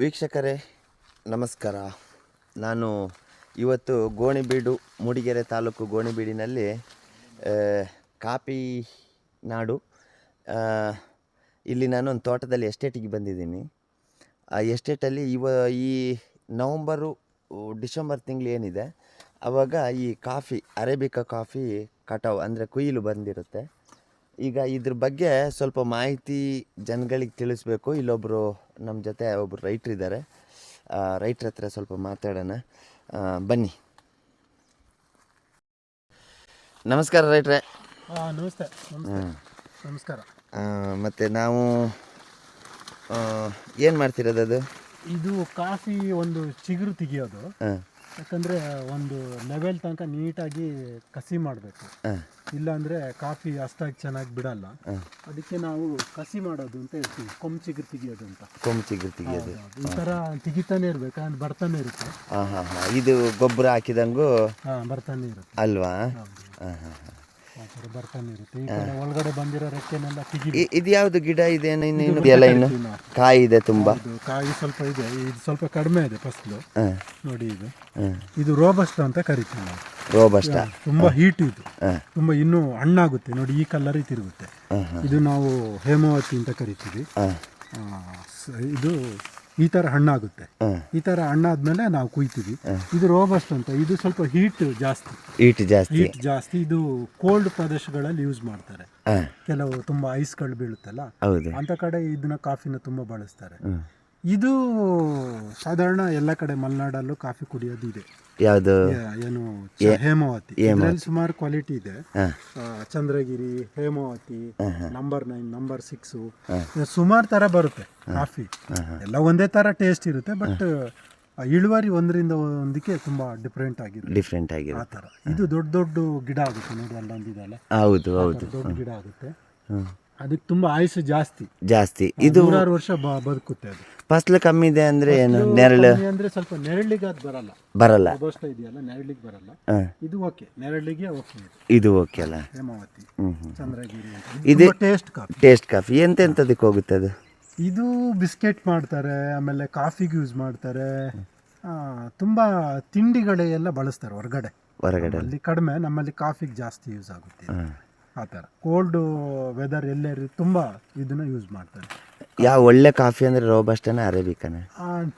ವೀಕ್ಷಕರೇ, ನಮಸ್ಕಾರ. ನಾನು ಇವತ್ತು ಗೋಣಿಬೀಡು, ಮೂಡಿಗೆರೆ ತಾಲೂಕು ಗೋಣಿಬೀಡಿನಲ್ಲಿ ಕಾಪಿ ನಾಡು ಇಲ್ಲಿ ನಾನು ಒಂದು ತೋಟದಲ್ಲಿ ಎಸ್ಟೇಟಿಗೆ ಬಂದಿದ್ದೀನಿ. ಆ ಎಸ್ಟೇಟಲ್ಲಿ ಇವ, ಈ ನವಂಬರು, ಡಿಸೆಂಬರ್ ತಿಂಗಳು ಏನಿದೆ ಆವಾಗ ಈ ಕಾಫಿ, ಅರೇಬಿಕಾ ಕಾಫಿ ಕಟಾವು, ಅಂದರೆ ಕುಯಿಲು ಬಂದಿರುತ್ತೆ. ಈಗ ಇದ್ರ ಬಗ್ಗೆ ಸ್ವಲ್ಪ ಮಾಹಿತಿ ಜನಗಳಿಗೆ ತಿಳಿಸ್ಬೇಕು. ಇಲ್ಲೊಬ್ಬರು ನಮ್ಮ ಜೊತೆ ಒಬ್ಬರು ರೈಟ್ರ್ ಇದ್ದಾರೆ ರೈಟ್ರ್ ಹತ್ರ ಸ್ವಲ್ಪ ಮಾತಾಡೋಣ. ಬನ್ನಿ. ನಮಸ್ಕಾರ ರೈಟ್ರೆ. ನಮಸ್ತೆ. ನಮಸ್ಕಾರ. ಮತ್ತು ನಾವು ಏನು ಮಾಡ್ತಿರೋದು ಅದು? ಇದು ಕಾಫಿ ಒಂದು ಚಿಗುರು ತೆಗಿಯೋದು. ಹಾಂ. ಯಾಕಂದರೆ ಒಂದು ಲೆವೆಲ್ ತನಕ ನೀಟಾಗಿ ಕಸಿ ಮಾಡಬೇಕು. ಇಲ್ಲಾಂದರೆ ಕಾಫಿ ಅಷ್ಟಾಗಿ ಚೆನ್ನಾಗಿ ಬಿಡಲ್ಲ. ಅದಕ್ಕೆ ನಾವು ಕಸಿ ಮಾಡೋದು ಅಂತ ಹೇಳ್ತೀವಿ. ಕೊಂಬ್ ಚಿಗುರು ತೆಗಿಯೋದು ಅಂತ. ಕೊಂಬು ಚಿಗುರು ತೆಗಿಯೋದು. ಈ ಥರ ತೆಗಿತಾನೆ ಇರಬೇಕು ಅಂದ್ರೆ ಬರ್ತಾನೆ ಇರುತ್ತೆ. ಹಾಂ ಹಾಂ ಹಾಂ ಇದು ಗೊಬ್ಬರ ಹಾಕಿದಂಗೂ ಹಾಂ ಬರ್ತಾನೆ ಇರುತ್ತೆ. ಅಲ್ವಾ? ಹಾಂ ಹಾಂ ಹಾಂ ಬರ್ತಾನೆ ಇರುತ್ತೆ. ಈ ಕಡೆ ಒಳಗಡೆ ಬಂದಿರೋ ರೆಕ್ಕೆನೆಲ್ಲ ತೆಗಿ ಇದು ಯಾವುದು ಗಿಡ ಇದೆ ಇನ್ನು ಇನ್ನು ಇದೆಯಲ್ಲ ಇನ್ನು? ಕಾಯಿ ಇದೆ ತುಂಬಾ. ಇದು ಕಾಯಿ ಸ್ವಲ್ಪ ಇದೆ. ಇದು ಸ್ವಲ್ಪ ಕಡಿಮೆ ಇದೆ ಫಸಲು. ನೋಡಿ ಇದು. ಇದು ರೋಬಸ್ಟ್ ಅಂತ ಕರಿತೀವಿ ನಾವು. ರೋಬಸ್ಟ. ತುಂಬಾ ಹೀಟ್ ಇದು. ತುಂಬಾ ಇನ್ನೂ ಹಣ್ಣಾಗುತ್ತೆ. ನೋಡಿ ಈ ಕಲರ್ ತಿರುಗುತ್ತೆ. ಇದು ನಾವು ಹೇಮಾವತಿ ಅಂತ ಕರಿತೀವಿ. ಆ, ಸ- ಇದು ಈ ತರ ಹಣ್ಣಾಗುತ್ತೆ. ಈ ತರ ಹಣ್ಣಾದ್ಮೇಲೆ ನಾವು ಕುಯ್ತೀವಿ. ಇದು ರೋಬಸ್ಟ್ ಅಂತ ಇದು ಸ್ವಲ್ಪ ಹೀಟ್ ಜಾಸ್ತಿ. ಹೀಟ್ ಜಾಸ್ತಿ. ಹೀಟ್ ಜಾಸ್ತಿ. ಇದು ಕೋಲ್ಡ್ ಪ್ರದೇಶಗಳಲ್ಲಿ ಯೂಸ್ ಮಾಡ್ತಾರೆ. ಕೆಲವು ತುಂಬಾ ಐಸ್ಗಳು ಬೀಳುತ್ತಲ್ಲ ಅಂತ ಕಡೆ ಇದನ್ನ ಕಾಫಿನ ತುಂಬಾ ಬಳಸ್ತಾರೆ. ಇದು ಸಾಧಾರಣ ಎಲ್ಲ ಕಡೆ ಮಲೆನಾಡಲ್ಲೂ ಕಾಫಿ ಕುಡಿಯೋದು ಇದೆ. ಯಾವುದು? ಏನು ಚ- ಹೇಮಾವತಿ. ಇದರಲ್ಲಿ ಸುಮಾರು ಕ್ವಾಲಿಟಿ ಇದೆ. ಆ, Chandragiri Hemavathi number nine number six ಸುಮಾರು ತರ ಬರುತ್ತೆ ಕಾಫಿ. ಎಲ್ಲ ಒಂದೇ ತರ ಟೇಸ್ಟ್ ಇರುತ್ತೆ ಬಟ್ ಇಳುವರಿ ಒಂದರಿಂದ ಒಂದಕ್ಕೆ ತುಂಬಾ ಡಿಫ್ರೆಂಟ್ ಆಗಿದೆ ಡಿಫ್ರೆಂಟ್ ಆಗಿದೆ ಆ ತರ. ಇದು ದೊಡ್ಡ ದೊಡ್ಡ ಗಿಡ ಆಗುತ್ತೆ ನೋಡಿ ಅಲ್ಲೊಂದಿದೆಲ್ಲ ಹೌದು ಹೌದು. ದೊಡ್ಡ ಗಿಡ ಆಗುತ್ತೆ. ಅದಕ್ಕೆ ತುಂಬ ಆಯುಸ್ಸು ಜಾಸ್ತಿ. ಜಾಸ್ತಿ. ಇದು ನೂರಾರು ವರ್ಷ ಬ- ಬದುಕುತ್ತೆ ಅದು. ಫಸ್ಲು ಕಮ್ಮಿ ಇದೆ ಅಂದ್ರೆ ಏನು ನೆರಳು? ಕಮ್ಮಿ ಅಂದ್ರೆ ಸ್ವಲ್ಪ ನೆರಳಿಗೆ ಅದು ಬರಲ್ಲ. ಬರಲ್ಲ. ಇದೆಯಲ್ಲ ನೆರಳಿಗೆ ಬರಲ್ಲ. ಹಾಂ. ಇದು ಓಕೆ ನೆರಳಿಗೆ ಓಕೆ. ಇದು ಇದು ಓಕೆ ಅಲ್ಲ? ಹೇಮಾವತಿ ಚಂದ್ರಗಿರಿ ಅಂತ. ಇದು- ಟೇಸ್ಟ್ ಕಾಫಿ ಟೇಸ್ಟ್ ಕಾಫಿ ಎಂತೆಂಥದಕ್ಕೆ ಹೋಗುತ್ತೆ ಅದು? ಇದು ಬಿಸ್ಕೆಟ್ ಮಾಡ್ತಾರೆ ಆಮೇಲೆ ಕಾಫಿಗೆ ಯೂಸ್ ಮಾಡ್ತಾರೆ. ಆ, ತುಂಬಾ ತಿಂಡಿಗಳೆಲ್ಲ ಬಳಸ್ತಾರೆ ಹೊರಗಡೆ. ಹೊರಗಡೆ. ಅಲ್ಲಿ ಕಡಿಮೆ ನಮ್ಮಲ್ಲಿ ಕಾಫಿಗೆ ಜಾಸ್ತಿ ಯೂಸ್ ಆಗುತ್ತೆ. ಇದು. ಆ ಥರ. ಕೋಲ್ಡ್ ವೆದರ್ ಎಲ್ಲೇ ತುಂಬ ಇದನ್ನ ಯೂಸ್ ಮಾಡ್ತಾರೆ. ಯಾವ ಒಳ್ಳೆ ಕಾಫಿ ಅಂದರೆ ರೋಬಸ್ಟನ ಅರೇಬಿಕನ?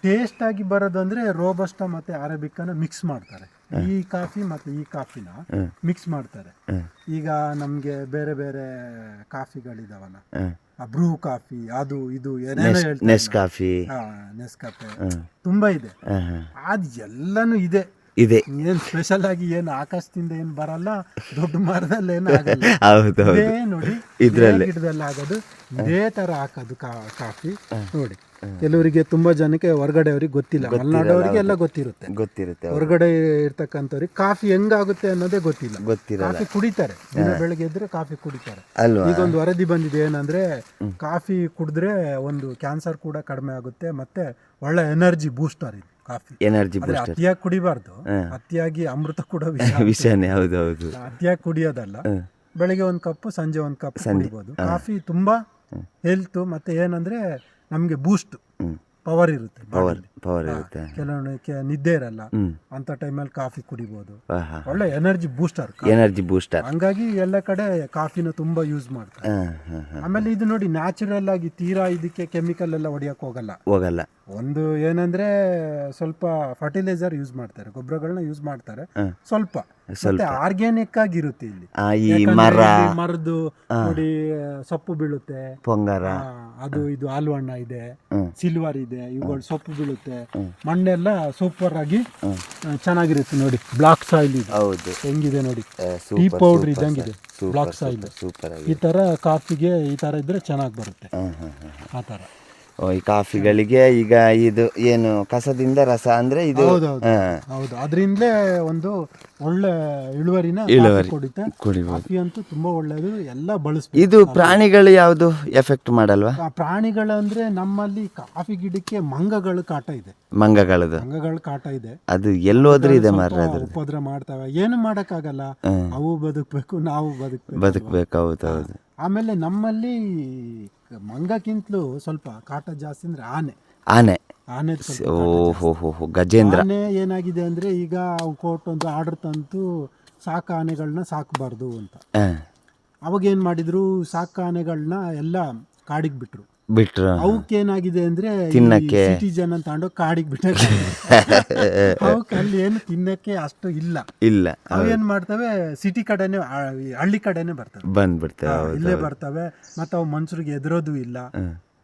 ಟೇಸ್ಟ್ ಆಗಿ ಬರೋದಂದ್ರೆ ರೋಬಸ್ಟ ಮತ್ತೆ ಅರೇಬಿಕನ ಮಿಕ್ಸ್ ಮಾಡ್ತಾರೆ. ಈ ಕಾಫಿ ಮತ್ತೆ ಈ ಕಾಫಿನ ಮಿಕ್ಸ್ ಮಾಡ್ತಾರೆ. ಈಗ ನಮ್ಗೆ ಬೇರೆ ಬೇರೆ ಕಾಫಿಗಳಿದಾವಲ್ಲ ಬ್ರೂ ಕಾಫಿ ಅದು ಇದು ನೆಸ್ ಕಾಫಿ ತುಂಬಾ ಇದೆ. ಅದು ಎಲ್ಲಾನು ಇದೆ. ಇದೆ. ಏನ್ ಸ್ಪೆಷಲ್ ಆಗಿ ಏನು ಆಕಾಶದಿಂದ ಏನ್ ಬರಲ್ಲ ದೊಡ್ಡ ಮರದಲ್ಲಿ ಏನು ಆಗಲ್ಲ. ಹೌದು ಹೌದು. ಇದೇ ನೋಡಿ ಇದರಲ್ಲಿ. ಇದೇ ಗಿಡದಲ್ಲಿ ಆಗೋದು ಇದೇ ತರ ಹಾಕೋದು ಕಾ- ಕಾಫಿ. ನೋಡಿ ಕೆಲವರಿಗೆ ತುಂಬಾ ಜನಕ್ಕೆ ಹೊರಗಡೆ ಅವ್ರಿಗೆ ಗೊತ್ತಿಲ್ಲ. ಮಲೆನಾಡವರಿಗೆ ಎಲ್ಲ ಗೊತ್ತಿರುತ್ತೆ. ಗೊತ್ತಿರುತ್ತೆ. ಹೊರಗಡೆ ಇರ್ತಕ್ಕಂಥವ್ರಿಗೆ ಕಾಫಿ ಹೆಂಗಾಗುತ್ತೆ ಅನ್ನೋದೇ ಗೊತ್ತಿಲ್ಲ. ಗೊತ್ತಿರಲ್ಲ. ಕಾಫಿ ಕುಡಿತಾರೆ. ದಿನ ಬೆಳಗ್ಗೆ ಎದ್ರೆ ಕಾಫಿ ಕುಡಿತಾರೆ. ಅಲ್ವಾ? ಈಗ ಒಂದು ವರದಿ ಬಂದಿದೆ ಏನಂದ್ರೆ ಕಾಫಿ ಕುಡಿದ್ರೆ ಒಂದು ಕ್ಯಾನ್ಸರ್ ಕೂಡ ಕಡಿಮೆ ಆಗುತ್ತೆ ಮತ್ತೆ ಒಳ್ಳೆ ಎನರ್ಜಿ ಬೂಸ್ಟರ್ ಇದು. ಕಾಫಿ. ಎನರ್ಜಿ ಆದ್ರೆ ಅತಿಯಾಗಿ ಕುಡಿಬಾರ್ದು. ಅತಿಯಾಗಿ ಅಮೃತ ಕೂಡ ವಿಷ ವಿಷಯನೇ ಹೌದು ಹೌದು ಅತಿಯಾಗಿ ಕುಡಿಯೋದಲ್ಲ. ಬೆಳಿಗ್ಗೆ ಒಂದು ಕಪ್ ಸಂಜೆ ಒಂದು ಕಪ್ ಕುಡಿಬೋದು. ಕಾಫಿ ತುಂಬಾ ಹೆಲ್ತ್ ಮತ್ತೆ ಏನಂದ್ರೆ ನಮ್ಗೆ ಬೂಸ್ಟ್. ಪವರ್ ಇರುತ್ತೆ ಪವರ್ ಪವರ್ ಇರುತ್ತೆ. ಕೆಲವೊಂದಕ್ಕೆ ನಿದ್ದೆ ಇರಲ್ಲ. ಅಂತ ಟೈಮಲ್ಲಿ ಕಾಫಿ ಕುಡಿಬೋದು. ಹಾಂ ಒಳ್ಳೆ ಎನರ್ಜಿ ಬೂಸ್ಟರ್ ಎನರ್ಜಿ ಬೂಸ್ಟರ್. ಹಂಗಾಗಿ ಎಲ್ಲ ಕಡೆ ಕಾಫಿನ ತುಂಬಾ ಯೂಸ್ ಮಾಡ್ತಾರೆ. ಆಮೇಲೆ ಇದು ನೋಡಿ ನ್ಯಾಚುರಲ್ ಆಗಿ ತೀರಾ ಇದಕ್ಕೆ ಕೆಮಿಕಲ್ ಎಲ್ಲ ಹೊಡಿಯಕ್ ಹೋಗಲ್ಲ. ಹೋಗಲ್ಲ. ಒಂದು ಏನಂದ್ರೆ ಸ್ವಲ್ಪ ಫರ್ಟಿಲೈಸರ್ ಯೂಸ್ ಮಾಡ್ತಾರೆ. ಗೊಬ್ಬರಗಳನ್ನ ಯೂಸ್ ಮಾಡ್ತಾರೆ. ಸ್ವಲ್ಪ. ಸ್ವಲ್ಪ. ಆರ್ಗ್ಯಾನಿಕ್ ಆಗಿರುತ್ತೆ ಇಲ್ಲಿ. ಮರದ್ದು ನೋಡಿ ಸೊಪ್ಪು ಬೀಳುತ್ತೆ. ಪೊಂಗರ. ಅದು ಇದು ಆಲ್ವಣ್ಣ ಇದೆ ಸಿಲ್ವರ್ ಇದೆ ಇವುಗಳು ಸೊಪ್ಪು ಬೀಳುತ್ತೆ. ಮಣ್ಣೆಲ್ಲ ಸೂಪರ್ ಆಗಿ ಚೆನ್ನಾಗಿರುತ್ತೆ ನೋಡಿ. ಬ್ಲಾಕ್ ಸಾಯಿಲ್ ಇದೆ. ಹೌದು. ಹೆಂಗಿದೆ ನೋಡಿ. ಟೀ ಪೌಡರ್ ಇದ್ದಂಗಿದೆ. ಬ್ಲಾಕ್ ಸಾಯಿಲ್ ಈ ತರ ಕಾಫಿಗೆ ಈ ತರ ಇದ್ರೆ ಚೆನ್ನಾಗಿ ಬರುತ್ತೆ. ಆ ತರ. ಈ ಕಾಫಿಗಳಿಗೆ ಈಗ ಇದು ಏನು ಕಸದಿಂದ ರಸ ಅಂದ್ರೆ ಇದು ಹೌದು. ಅದರಿಂದಲೇ ಒಂದು ಒಳ್ಳೆ ಇಳುವರಿನ ಇಳುವರಿ. ಕೊಡುತ್ತೆ. ಅಂತೂ ತುಂಬಾ ಒಳ್ಳೇದು. ಎಲ್ಲ ಬಳಸ್ಬೇಕು. ಇದು ಪ್ರಾಣಿಗಳು ಯಾವುದು ಎಫೆಕ್ಟ್ ಮಾಡಲ್ವಾ? ಆ ಪ್ರಾಣಿಗಳಂದ್ರೆ ನಮ್ಮಲ್ಲಿ ಕಾಫಿ ಗಿಡಕ್ಕೆ ಮಂಗಗಳು ಕಾಟ ಇದೆ. ಮಂಗಗಳದು. ಮಂಗಗಳ ಕಾಟ ಇದೆ. ಅದು ಎಲ್ಲೋದ್ರೂ ಇದೆ ಮಾರ ಉಪದ್ರ ಮಾಡ್ತವೆ. ಏನು ಮಾಡಕ್ಕಾಗಲ್ಲ. ಅವು ಬದುಕಬೇಕು ನಾವು ಬದುಕಬೇಕು. ಬದುಕ್ಬೇಕು ಹೌದು ಹೌದು. ಆಮೇಲೆ ನಮ್ಮಲ್ಲಿ ಮಂಗಕ್ಕಿಂತಲೂ ಸ್ವಲ್ಪ ಕಾಟ ಜಾಸ್ತಿ ಅಂದ್ರೆ ಆನೆ. ಆನೆ. ಆನೆ ಓಹೋ ಹೋ ಗಜೇಂದ್ರ. ಆನೆ ಏನಾಗಿದೆ ಅಂದ್ರೆ ಈಗ ಕೋರ್ಟ್ ಒಂದು ಆರ್ಡರ್ ತಂತು ಸಾಕು ಆನೆಗಳನ್ನ ಸಾಕಬಾರ್ದು ಅಂತ. ಅವಾಗ ಏನ್ ಮಾಡಿದ್ರು ಸಾಕು ಆನೆಗಳನ್ನ ಎಲ್ಲ ಕಾಡಿಗೆ ಬಿಟ್ರು. ಬಿಟ್ರು. ಅವಕ್ಕೆ ಏನಾಗಿದೆ ಅಂದ್ರೆ ತಿನ್ನಕ್ಕೆ. ಸಿಟಿಜನ್ ಜನ ತಗೊಂಡು ಕಾಡಿಗೆ ಬಿಟ್ಟ ಅವಕ್ಕೆ ಅಲ್ಲಿ ಏನು ತಿನ್ನಕ್ಕೆ ಅಷ್ಟು ಇಲ್ಲ. ಇಲ್ಲ ಅವೇನ್ ಮಾಡ್ತವೆ? ಸಿಟಿ ಕಡೆನೆ ಹಳ್ಳಿ ಕಡೆನೆ ಬರ್ತವೆ. ಬಂದ್ಬಿಡ್ತವೆ ಇಲ್ಲೇ ಬರ್ತವೆ. ಮತ್ತೆ ಅವು ಮನುಷ್ಯರಿಗೆ ಎದುರೋದು ಇಲ್ಲ.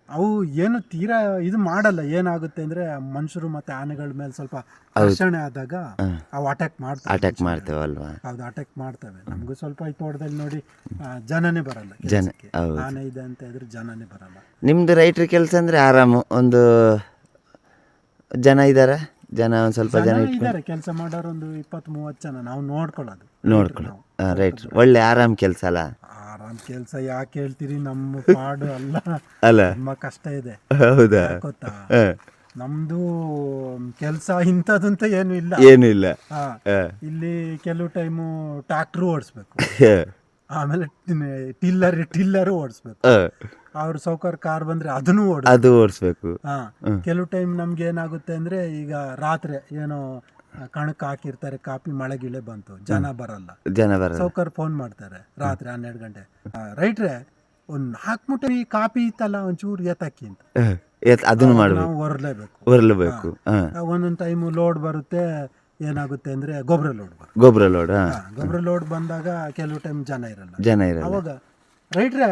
ಅವು ಏನು ತೀರಾ ಇದು ಮಾಡಲ್ಲ. ಏನಾಗುತ್ತೆ ಅಂದ್ರೆ ಮನುಷ್ಯರು ಮತ್ತೆ ಆನೆಗಳ ಮೇಲೆ ಸ್ವಲ್ಪ ಘರ್ಷಣೆ ಆದಾಗ ಅವು ಅಟ್ಯಾಕ್ ಮಾಡ್ತವೆ. ಅಟ್ಯಾಕ್ ಮಾಡ್ತೇವಲ್ವಾ ಹೌದು ಅಟ್ಯಾಕ್ ಮಾಡ್ತವೆ. ನಮಗೂ ಸ್ವಲ್ಪ ಈ ತೋಟದಲ್ಲಿ ನೋಡಿ ಆ, ಜನನೇ ಬರಲ್ಲ ಜನ ಕೆಲ್ಸಕ್ಕೆ. ಹೌದು. ಆನೆ ಇದೆ ಅಂತ ಇದ್ರೆ ಜನನೇ ಬರಲ್ಲ. ನಿಮ್ದು ರೈಟ್ರಿ ಕೆಲಸ ಅಂದ್ರೆ ಆರಾಮು? ಒಂದು ಜನ ಇದ್ದಾರೆ ಜನ ಒಂದು ಸ್ವಲ್ಪ ಜನ ಜನ ಇದ್ದಾರೆ ಕೆಲಸ ಮಾಡೋರು ಒಂದು ಇಪ್ಪತ್ತ್ ಮೂವತ್ತು ಜನ. ನಾವು ನೋಡ್ಕೊಳ್ಳೋದು. ರೈಟ್ ಒಳ್ಳೆ ಆರಾಮ್ ಕೆಲಸ ಅಲ್ಲ? ಆರಾಮ್ ಕೆಲಸ ಯಾಕೆ ಹೇಳ್ತೀರಿ? ನಮ್ಮ ಪಾಡು ಅಲ್ಲ. ಅಲ್ಲ. ತುಂಬಾ ಕಷ್ಟ ಇದೆ. ಹೌದಾ? ಗೊತ್ತಾ? ನಮ್ದು ಕೆಲಸ ಇಂಥದಂತ ಏನು ಇಲ್ಲ. ಏನು ಇಲ್ಲ. ಹಾ. ಇಲ್ಲಿ ಕೆಲವು ಟೈಮು ಟ್ರ್ಯಾಕ್ಟ್ರು ಓಡಿಸ್ಬೇಕು. ಆಮೇಲೆ ಟಿಲ್ಲರ್ ಟಿಲ್ಲರ್ ಓಡಿಸ್ಬೇಕು. ಅವ್ರ ಸೌಕರ್ ಕಾರ್ ಬಂದ್ರೆ ಅದನ್ನು ಓಡಿಸ್ ಅದು ಓಡಿಸ್ಬೇಕು. ಹಾ. ಕೆಲವು ಟೈಮ್ ನಮ್ಗೆ ಏನಾಗುತ್ತೆ ಅಂದ್ರೆ ಈಗ ರಾತ್ರಿ ಏನೋ ಕಣಕ್ ಹಾಕಿರ್ತಾರೆ ಕಾಪಿ ಮಳೆ ಗಿಳೆ ಬಂತು ಜನ ಬರಲ್ಲ. ಜನ ಬರಲ್ಲ. ಸೌಕರ್ ಫೋನ್ ಮಾಡ್ತಾರೆ ರಾತ್ರಿ ಹನ್ನೆರಡು ಗಂಟೆ. ಆ, ರೈಟ್ರೆ ಒಂದ್ ನಾಲ್ಕು ಮುಟ್ಟ ಈ ಕಾಪಿ ಇತ್ತಲ್ಲ ಒಂಚೂರು ಎತ್ತಕ್ಕಿ ಅಂತ. ಅದನ್ನು ಮಾಡ್ಬೇಕು. ನಾವು ಹೊರಲೇಬೇಕು ಹೊರಲೇಬೇಕು ಹ. ಒಂದೊಂದು ಟೈಮು ಲೋಡ್ ಬರುತ್ತೆ ಏನಾಗುತ್ತೆ ಅಂದ್ರೆ ಗೊಬ್ಬರ ಲೋಡ್ ಬರುತ್ತೆ. ಗೊಬ್ಬರ ಲೋಡ್ ಹ. ಗೊಬ್ಬರ ಲೋಡ್ ಬಂದಾಗ ಕೆಲವು ಟೈಮ್ ಜನ ಇರಲ್ಲ. ಜನ ಇರಲ್ಲ. ಅವಾಗ ರೈಟ್ರೆ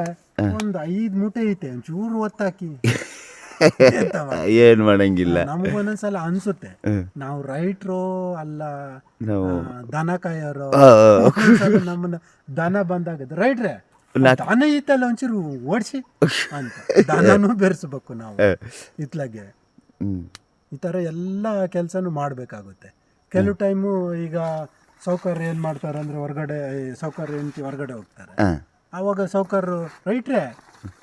ಒಂದು ಐದ್ ಮೂಟೆ ಐತೆ ಒಂಚೂರು ಒತ್ತಾಕಿ. ಏನ್ ಮಾಡಂಗಿಲ್ಲ. ನಮಗ್ ಒಂದೊಂದ್ಸಲ ಅನ್ಸುತ್ತೆ. ನಾವು ರೈಟ್ರು ಅಲ್ಲ ದನ ಕಾಯೋರು ನಮ್ಮನ್ನ ದನ ಬಂದಾಗ ರೈಟ್ರೆ ದನ ಇತ್ತಲ್ಲ ಒಂಚೂರು ಓಡಿಸಿ ಅಂತ. ದನನೂ ಬೆರೆಸ್ಬೇಕು ನಾವು. ಇತ್ಲಾಗೆ. ಈ ತರ ಎಲ್ಲ ಕೆಲಸನೂ ಮಾಡಬೇಕಾಗುತ್ತೆ. ಕೆಲವು ಟೈಮು ಈಗ ಸೌಕರ್ಯ ಏನು ಮಾಡ್ತಾರೆ ಅಂದರೆ ಹೊರಗಡೆ ಸೌಕರ್ಯ ಹೆಂಡತಿ ಹೊರಗಡೆ ಹೋಗ್ತಾರೆ. ಆವಾಗ ಸೌಕರ್ಯ ರೈಟ್ರೆ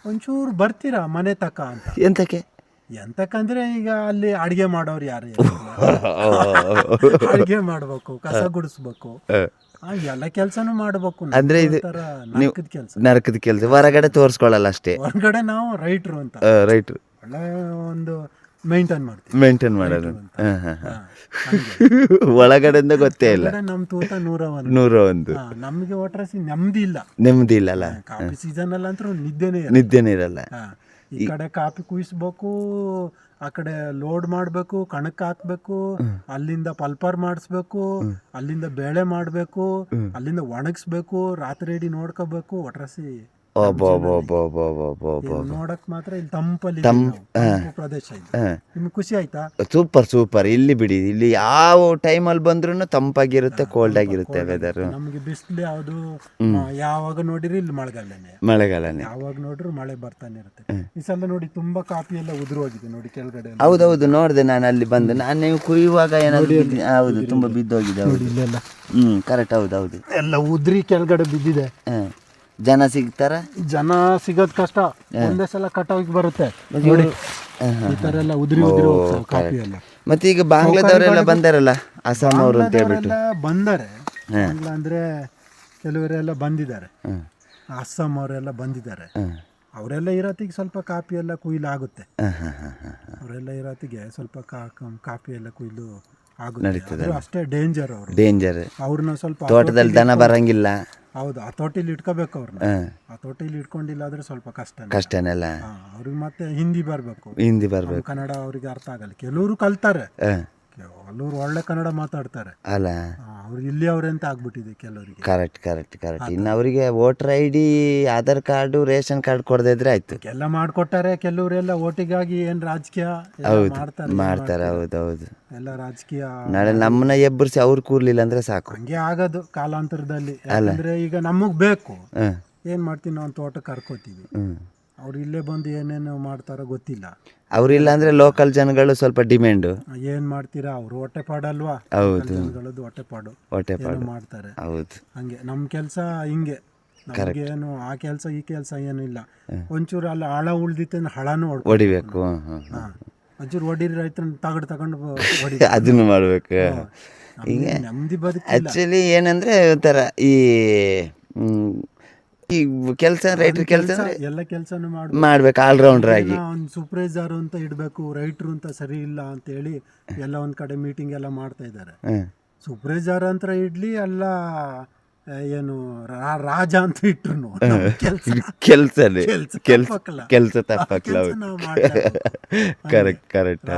ಒಂಚೂರು ಬರ್ತೀರಾ ಮನೆ ತಕ ಅಂತ? ಎಂತಕ್ಕೆ? ಎಂತಕ್ಕಂದ್ರೆ ಈಗ ಅಲ್ಲಿ ಅಡಿಗೆ ಮಾಡೋರು ಯಾರು ಅಡಿಗೆ ಮಾಡ್ಬೇಕು ಕಸ ಗುಡಿಸ್ಬೇಕು. ಆ, ಎಲ್ಲ ಕೆಲಸನೂ ಮಾಡ್ಬೇಕು. ಅಂದ್ರೆ ಇದು ನರಕದ ಕೆಲಸ. ನರಕದ ಕೆಲಸ. ಹೊರಗಡೆ ತೋರಿಸ್ಕೊಳ್ಳಲ್ಲ ಅಷ್ಟೇ. ಹೊರಗಡೆ ನಾವು ರೈಟ್ರು ಅಂತ. ರೈಟ್ರು. ಒಳ್ಳೆ ಒಂದು ಮೇಂಟೈನ್ ಮಾಡ್ತೀವಿ. ಮೇಂಟೈನ್ ಮಾಡೋದು. ಹ, ಹ, ಹ. ಒಳಗಡೆಯಿಂದ ಗೊತ್ತೇ ಇಲ್ಲ. ನಮ್ಮ ನಮ್ ತೂತ ನೂರ ಒಂದು. ನೂರ ಒಂದು. ನಮ್ಗೆ ಒಟ್ರಾಸಿ ನೆಮ್ಮದಿ ಇಲ್ಲ. ನೆಮ್ಮದಿ ಇಲ್ಲಲ್ಲ ಕಾಫಿ ಸೀಸನ್ ಅಲ್ಲ ಅಂತೂ ನಿದ್ದೆನೇ ನಿದ್ದೆನೇ ಇರಲ್ಲ. ಈ ಕಡೆ ಕಾಫಿ ಕುಯಿಸ್ಬೇಕು ಆ ಕಡೆ ಲೋಡ್ ಮಾಡಬೇಕು ಕಣಕ್ ಹಾಕ್ಬೇಕು ಅಲ್ಲಿಂದ ಪಲ್ಪರ್ ಮಾಡಿಸ್ಬೇಕು ಅಲ್ಲಿಂದ ಬೇಳೆ ಮಾಡಬೇಕು ಅಲ್ಲಿಂದ ಒಣಗಿಸ್ಬೇಕು ರಾತ್ರಿ ಇಡೀ ನೋಡ್ಕೋಬೇಕು ಒಟ್ರಾಸಿ ನೋಡಕ್ ಮಾತ್ರ ಇಲ್ಲಿ ತಂಪಲ್ಲಿ. ಪ್ರದೇಶ ನಿಮ್ಗೆ ಖುಷಿ ಆಯ್ತಾ ಸೂಪರ್ ಸೂಪರ್ ಇಲ್ಲಿ ಬಿಡಿ ಇಲ್ಲಿ ಯಾವ ಟೈಮಲ್ಲಿ ಬಂದ್ರೂ ತಂಪಾಗಿರುತ್ತೆ ಕೋಲ್ಡ್ ಆಗಿರುತ್ತೆ ವೆದರ್ ನಮ್ಗೆ ಬಿಸಿಲು ಯಾವುದು ಯಾವಾಗ ನೋಡಿರಿ ಇಲ್ಲಿ ಮಳೆಗಾಲನೇ ಮಳೆಗಾಲನೇ ಯಾವಾಗ ನೋಡ್ರು ಮಳೆ ಬರ್ತಾನೆ ಇರುತ್ತೆ ಈ ಸಲ ನೋಡಿ ತುಂಬಾ ಕಾಫಿ ಎಲ್ಲ ಉದುರು ಹೋಗಿದೆ ನೋಡಿ ಕೆಳಗಡೆ. ಹೌದೌದು ನೋಡಿದೆ ನಾನು ಅಲ್ಲಿ ಬಂದು ನಾನು ನೀವು ಕುಯ್ಯುವಾಗ ಏನಾದ್ರು ಹೌದು ತುಂಬಾ ಬಿದ್ದೋಗಿದೆ ಹ್ಮ್ ಕರೆಕ್ಟ್ ಹೌದು ಹೌದು ಎಲ್ಲ ಉದ್ರಿ ಕೆಳಗಡೆ ಬಿದ್ದಿದೆ. ಜನ ಸಿಗ್ತಾರ? ಜನ ಸಿಗೋದ್ ಕಷ್ಟ. ಒಂದೇ ಸಲ ಕಟಾವಿಗೆ ಬರುತ್ತೆ. ನೋಡಿ ಈ ತರ ಎಲ್ಲ ಉದ್ರಿ ಉದ್ರಿ ಹೋಗ್ತವೆ ಕಾಫಿ ಎಲ್ಲ. ಮತ್ತೆ ಈಗ ಬಾಂಗ್ಲಾದವರೆಲ್ಲ ಬಂದಾರಲ್ಲ ಅಸ್ಸಾಂ ಅವರು ಅಂತ ಹೇಳ್ಬಿಟ್ಟು. ಬಂದಾರೆ ಇಲ್ಲ ಅಂದ್ರೆ ಕೆಲವರೆಲ್ಲ ಬಂದಿದ್ದಾರೆ. ಅಸ್ಸಾಂ ಅವರೆಲ್ಲ ಬಂದಿದ್ದಾರೆ. ಅವರೆಲ್ಲ ಇರೋತ್ತಿಗೆ ಸ್ವಲ್ಪ ಕಾಪಿ ಎಲ್ಲ ಕುಯ್ಲಾಗುತ್ತೆ. ಅವರೆಲ್ಲ ಇರೋತ್ತಿಗೆ ಸ್ವಲ್ಪ ಕಾ- ಕಾಫಿ ಎಲ್ಲ ಕೊಯ್ಲು ಆದ್ರೂ ಅಷ್ಟೇ ಡೇಂಜರ್ ಅವರು. ಡೇಂಜರ್ ಅವ್ರನ್ನ ಸ್ವಲ್ಪ ತೋಟದಲ್ಲಿ ದನ ಬರಂಗಿಲ್ಲ. ಹೌದು ಆ ಇಟ್ಕೋಬೇಕು ಅವ್ರನ್ನ. ಆ ತೋಟಿಲಿ ಇಟ್ಕೊಂಡಿಲ್ಲ ಆದ್ರೆ ಸ್ವಲ್ಪ ಕಷ್ಟ ಕಷ್ಟನೆಲ್ಲ. ಅವ್ರಿಗೆ ಮತ್ತೆ ಹಿಂದಿ ಬರಬೇಕು. ಹಿಂದಿ ಬರಬೇಕು. ಕನ್ನಡ ಅವ್ರಿಗೆ ಅರ್ಥ ಆಗಲ್ಲ. ಕೆಲವರು ಕಲ್ತಾರೆ. ಕೆಲವರು ಒಳ್ಳೆ ಕನ್ನಡ ಮಾತಾಡ್ತಾರೆ. ಅಲ್ಲ. ಅವ್ರು ಇಲ್ಲಿ ಅವ್ರಂತ ಆಗ್ಬಿಟ್ಟಿದೆ ಕೆಲವರಿಗೆ? ಕರೆಕ್ಟ್ ಕರೆಕ್ಟ್ ಕರೆಕ್ಟ್ ಇನ್ನು ಅವರಿಗೆ voter I D Aadhaar card ration card ಕೊಡದೇ ಇದ್ರೆ ಆಯ್ತು. ಎಲ್ಲ ಮಾಡ್ಕೊಟ್ಟಾರೆ ಕೆಲವರೆಲ್ಲ ಓಟಿಗಾಗಿ ಏನ್ ರಾಜಕೀಯ ಮಾಡ್ತಾರೆ ಹೌದು ಹೌದು. ಎಲ್ಲ ರಾಜಕೀಯ ನಾಳೆ ನಮ್ಮನ್ನ ಎಬ್ಬರಿಸಿ ಅವ್ರು ಕೂರ್ಲಿಲ್ಲ ಅಂದ್ರೆ ಸಾಕು. ಹಂಗೆ ಆಗೋದು ಕಾಲಾಂತರದಲ್ಲಿ. ಅಂದ್ರೆ ಈಗ ನಮಗ್ ಬೇಕು. ಏನು ಮಾಡ್ತೀವಿ ನಾವು ತೋಟ ಕರ್ಕೋತೀವಿ. ಅವ್ರು ಇಲ್ಲೇ ಬಂದು ಏನೇನು ಮಾಡ್ತಾರೋ ಗೊತ್ತಿಲ್ಲ. ಅವ್ರಿಲ್ಲ ಅಂದ್ರೆ ಲೋಕಲ್ ಜನಗಳು ಸ್ವಲ್ಪ ಡಿಮ್ಯಾಂಡು ಏನ್ ಮಾಡ್ತೀರಾ? ಅವ್ರು ಹೊಟ್ಟೆ ಪಾಡಲ್ವಾ? ಹೌದು. ಜನಗಳದ್ದು ಹೊಟ್ಟೆಪಾಡು ಹೊಟ್ಟೆ ಏನೋ ಮಾಡ್ತಾರೆ. ಹೌದು. ಹಂಗೆ. ನಮ್ಮ ಕೆಲಸ ಹಿಂಗೆ. ನಮ್ಗೆ ಏನು ಆ ಕೆಲಸ ಈ ಕೆಲಸ ಏನು ಇಲ್ಲ. ಒಂಚೂರು ಅಲ್ಲಿ ಹಳ ಉಳ್ದಿತ್ತೆ ಅಂದ್ರೆ ಹಳನೂ ಹೊಡ್ಕೊ ಹೊಡಿಬೇಕು. ಹ್ಮ್ ಹ್ಮ್ ಹಾ. ಒಂಚೂರು ಹೊಡೀರಿ ರೈತನ ತಗಡ್ ತಗೊಂಡು ಹೊಡಿ ಅದನ್ನು ಮಾಡ್ಬೇಕು. ನಮ್ಗೆ ನೆಮ್ಮದಿ ಬದುಕಿ ಆ್ಯಕ್ಚುಲಿ ಏನಂದ್ರೆ ಒಂಥರ ಈ ಮ್, ಈ ಕೆಲಸ ರೈಟರ್ ಕೆಲಸ ಎಲ್ಲ ಕೆಲಸನೂ ಮಾಡ್ಬೇಕು ಮಾಡ್ಬೇಕು ಆಲ್ರೌಂಡರ್ ಆಗಿ. ಒಂದು ಸೂಪರ್ವೈಸರ್ ಅಂತ ಇಡಬೇಕು ರೈಟ್ರು ಅಂತ ಸರಿ ಇಲ್ಲ ಅಂತ ಹೇಳಿ ಎಲ್ಲ ಒಂದ್ ಕಡೆ ಮೀಟಿಂಗ್ ಎಲ್ಲ ಮಾಡ್ತಾ ಇದ್ದಾರೆ. ಸೂಪರ್ವೈಸರ್ ಅಂತ ಇಡ್ಲಿ ಎಲ್ಲ ಏನು ರಾಜ ಅಂತ ಇಟ್ರು ಕೆಲಸ. ಕೆಲ್ಸ ಕೆಲ್ಸ ತಪ್ಪಕ್ಕಲ್ಲ. ಕೆಲಸ ತಪ್ಪಕ್ಲ ಕರೆಕ್ಟ್ ಕರೆಕ್ಟ್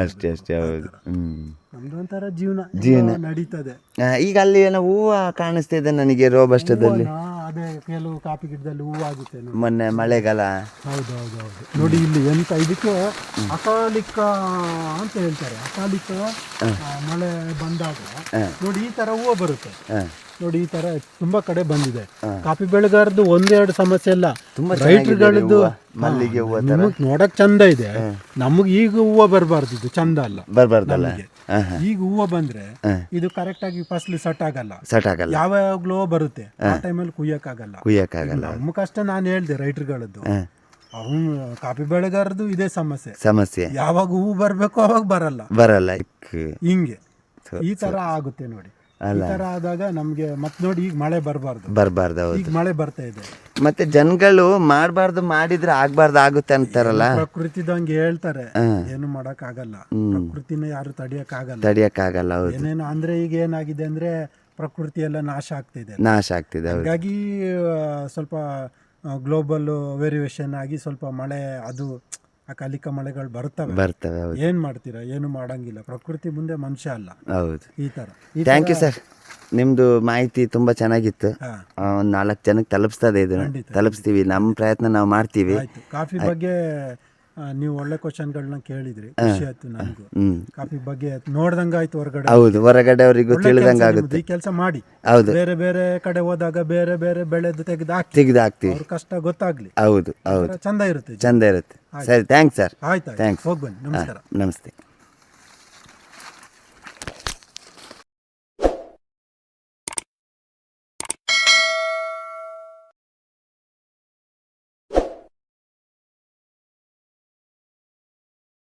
ಅಷ್ಟೇ ಅಷ್ಟೇ ಹೌದು. ಹ್ಮ್. ನಮ್ದು ಒಂಥರ ಜೀವನ ಜೀವನ. ನಡೀತದೆ. ಆ, ಈಗ ಅಲ್ಲಿ ಏನೋ ಹೂವು ಕಾಣಿಸ್ತಿದೆ ನನಗೆ ರೋಬಸ್ಟದಲ್ಲಿ ಅದೇ ಕೆಲವು ಕಾಫಿ ಗಿಡದಲ್ಲಿ ಹೂವು ಆಗುತ್ತೆ ನೋಡಿ. ಮೊನ್ನೆ ಮಳೆಗಾಲ. ಹೌದು ಹೌದು ಹೌದು ನೋಡಿ ಇಲ್ಲಿ ಎಂತ ಇದಕ್ಕೆ ಅಕಾಲಿಕ ಅಂತ ಹೇಳ್ತಾರೆ. ಅಕಾಲಿಕ ಆ, ಮಳೆ ಬಂದಾಗ ನೋಡಿ ಈ ತರ ಹೂವು ಬರುತ್ತೆ. ಹ. ನೋಡಿ ಈ ತರ ತುಂಬಾ ಕಡೆ ಬಂದಿದೆ. ಕಾಫಿ ಬೆಳೆಗಾರದ್ದು ಒಂದೆರಡು ಸಮಸ್ಯೆ ಇಲ್ಲ ರೈತರುಗಳದ್ದು ಮಲ್ಲಿಗೆ ಹೂವ ನಿಮಗ್ ನೋಡಕ್ ಚಂದ ಇದೆ. ನಮಗ್ ಈಗ ಹೂವು ಬರಬಾರ್ದು ಚಂದ ಅಲ್ಲ. ಬರ್ಬಾರ್ದಲ್ಲ? ಈಗ ಹೂವು ಬಂದ್ರೆ ಇದು ಕರೆಕ್ಟ್ ಆಗಿ ಫಸಲು ಸೆಟ್ ಆಗಲ್ಲ. ಸೆಟ್ ಆಗಲ್ಲ. ಯಾವಾಗ್ಲೋ ಬರುತ್ತೆ ಆ ಟೈಮಲ್ಲಿ ಕುಯ್ಯಕ್ ಆಗಲ್ಲ ಕುಯ್ಯಕ್ ಆಗಲ್ಲ ನಮ್ಮ ಕಷ್ಟ ನಾನು ಹೇಳ್ದೆ ರೈತರುಗಳದ್ದು. ಅವನು ಕಾಫಿ ಬೆಳೆಗಾರದ್ದು ಇದೇ ಸಮಸ್ಯೆ. ಸಮಸ್ಯೆ. ಯಾವಾಗ ಹೂವು ಬರ್ಬೇಕು ಅವಾಗ ಬರಲ್ಲ. ಬರಲ್ಲ. ಹಿಂಗೆ. ಈ ತರ ಆಗುತ್ತೆ ನೋಡಿ. ಈ ತರ ಆದಾಗ ನಮಗೆ ಮತ್ತೆ ನೋಡಿ ಈಗ ಮಳೆ ಬರಬಾರ್ದು. ಬರ್ಬಾರ್ದು ಹೌದು. ಈಗ ಮಳೆ ಬರ್ತಾ ಇದೆ. ಮತ್ತೆ ಜನಗಳು ಮಾಡಬಾರ್ದು ಮಾಡಿದ್ರೆ ಆಗ್ಬಾರ್ದು ಆಗುತ್ತೆ ಅಂತಾರಲ್ಲ? ಪ್ರಕೃತಿದಂಗೆ ಹೇಳ್ತಾರೆ ಏನು ಮಾಡಕ್ ಆಗಲ್ಲ ಪ್ರಕೃತಿನ ಯಾರು ತಡಿಯಕ್ ಆಗಲ್ಲ ತಡಿಯಕ್ಕಾಗಲ್ಲ ಹೌದು. ಏನೇನು ಅಂದ್ರೆ ಈಗ ಏನಾಗಿದೆ ಅಂದ್ರೆ ಪ್ರಕೃತಿ ಎಲ್ಲ ನಾಶ ಆಗ್ತಿದೆ ನಾಶ ಆಗ್ತಿದೆ ಹೌದು. ಹಾಗಾಗಿ ಆ, ಸ್ವಲ್ಪ ಗ್ಲೋಬಲ್ ವೇರಿಯೇಷನ್ ಆಗಿ ಸ್ವಲ್ಪ ಮಳೆ ಅದು ಅಕಾಲಿಕ ಮಳೆಗಳು ಬರ್ತವೆ. ಬರ್ತವೆ ಹೌದು. ಏನ್ ಮಾಡ್ತೀರಾ? ಏನು ಮಾಡಂಗಿಲ್ಲ. ಪ್ರಕೃತಿ ಮುಂದೆ ಮನುಷ್ಯ ಅಲ್ಲ. ಹೌದು. ಈ ತರ. ಈ ಥ್ಯಾಂಕ್ ಯು ಸರ್ ನಿಮ್ಮದು ಮಾಹಿತಿ ತುಂಬಾ ಚೆನ್ನಾಗಿತ್ತು. ಹಾ. ಒಂದು ನಾಲ್ಕು ಜನಕ್ಕೆ ತಲುಪಿಸ್ತದೆ ಇದು. ಖಂಡಿತ, ತಲುಪಿಸ್ತೀವಿ. ನಮ್ಮ ಪ್ರಯತ್ನ ನಾವು ಮಾಡ್ತೀವಿ. ಆಯ್ತು. ಕಾಫಿ ಬಗ್ಗೆ ಆ, ನೀವು ಒಳ್ಳೆ ಕ್ವಶನ್ಗಳನ್ನ ಕೇಳಿದ್ರಿ. ಖುಷಿ ಆಯ್ತು ನನಗೂ. ಕಾಫಿ ಬಗ್ಗೆ ನೋಡ್ದಂಗಾಯ್ತು ಹೊರಗಡೆ. ಹೌದು ಹೊರಗಡೆ ಅವರಿಗೂ ತಿಳಿದಂಗೆ ಆಗುತ್ತೆ. ಈ ಕೆಲಸ ಮಾಡಿ. ಹೌದು. ಬೇರೆ ಬೇರೆ ಕಡೆ ಹೋದಾಗ ಬೇರೆ ಬೇರೆ ಬೆಳೆದು ತೆಗೆದು ಹಾಕಿ ತೆಗೆದು ಹಾಕ್ತೀವಿ. ಕಷ್ಟ ಗೊತ್ತಾಗ್ಲಿ. ಹೌದು ಹೌದು. ಚಂದ ಇರುತ್ತೆ ಚಂದ ಇರುತ್ತೆ. ಸರಿ ಥ್ಯಾಂಕ್ಸ್ ಸರ್ ಆಯ್ತು ಥ್ಯಾಂಕ್ಸ್ ಹೋಗಿ ಬನ್ನಿ. ನಮಸ್ಕಾರ. ನಮಸ್ತೆ.